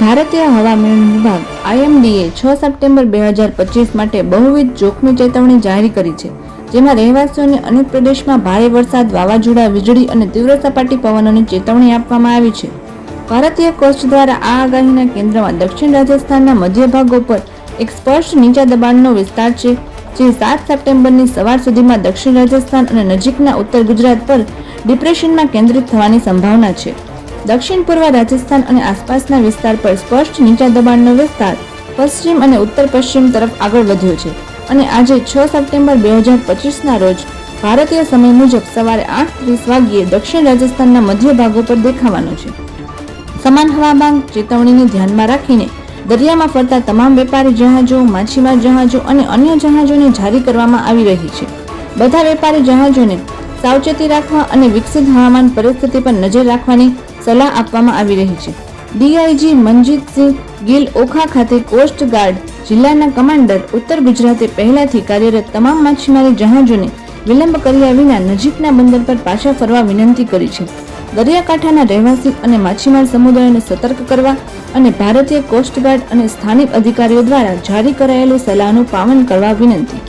ભારતીય હવામાન વિભાગ, આઈએમડીએ, છ સપ્ટેમ્બર બે હજાર પચીસ માટે બહુવિધ જોખમી ચેતવણી જાહેર કરી છે, જેમાં રહેવાસીઓને અનેક પ્રદેશમાં ભારે વરસાદ વાવાઝોડા, વીજળી અને તીવ્ર સપાટી પવનોની ચેતવણી આપવામાં આવી છે. ભારતીય કોસ્ટ દ્વારા આ આગાહીના કેન્દ્રમાં દક્ષિણ રાજસ્થાનના મધ્ય ભાગો પર એક સ્પષ્ટ નીચા દબાણનો વિસ્તાર છે, જે સાત સપ્ટેમ્બરની સવાર સુધીમાં દક્ષિણ રાજસ્થાન અને નજીકના ઉત્તર ગુજરાત પર ડિપ્રેશનમાં કેન્દ્રિત થવાની સંભાવના છે. દક્ષિણ પૂર્વ રાજસ્થાન અને આસપાસના વિસ્તાર પર સ્પષ્ટ નીચા દબાણનો વિસ્તાર પશ્ચિમ અને ઉત્તર પશ્ચિમ તરફ આગળ વધ્યો છે. અને આજે છ સપ્ટેમ્બર બે હજાર પચીસના રોજ ભારતીય સમય મુજબ સવારે આઠ ત્રીસ વાગ્યે દક્ષિણ રાજસ્થાનના મધ્ય ભાગો પર દેખાવાનો છે. સમાન હવામાન ચેતવણીને ધ્યાનમાં રાખીને દરિયામાં ફરતા તમામ વેપારી જહાજો, માછીમાર જહાજો અને અન્ય જહાજોને જારી કરવામાં આવી રહી છે. બધા વેપારી જહાજોને સાવચેતી રાખવા અને વિકસિત હવામાન પરિસ્થિતિ પર નજર રાખવાની સલાહ આપવામાં આવી રહી છે. ડીઆઈજી મનજીતસિંહ ગિલ ઓખા ખાતે કોસ્ટ ગાર્ડ જિલ્લાના કમાન્ડર ઉત્તર ગુજરાતે પહેલાથી કાર્યરત તમામ માછીમારી જહાજોને વિલંબ કર્યા વિના નજીકના બંદર પર પાછા ફરવા વિનંતી કરી છે. દરિયાકાંઠાના રહેવાસી અને માછીમાર સમુદાયોને સતર્ક કરવા અને ભારતીય કોસ્ટગાર્ડ અને સ્થાનિક અધિકારીઓ દ્વારા જારી કરાયેલી સલાહનું પાલન કરવા વિનંતી.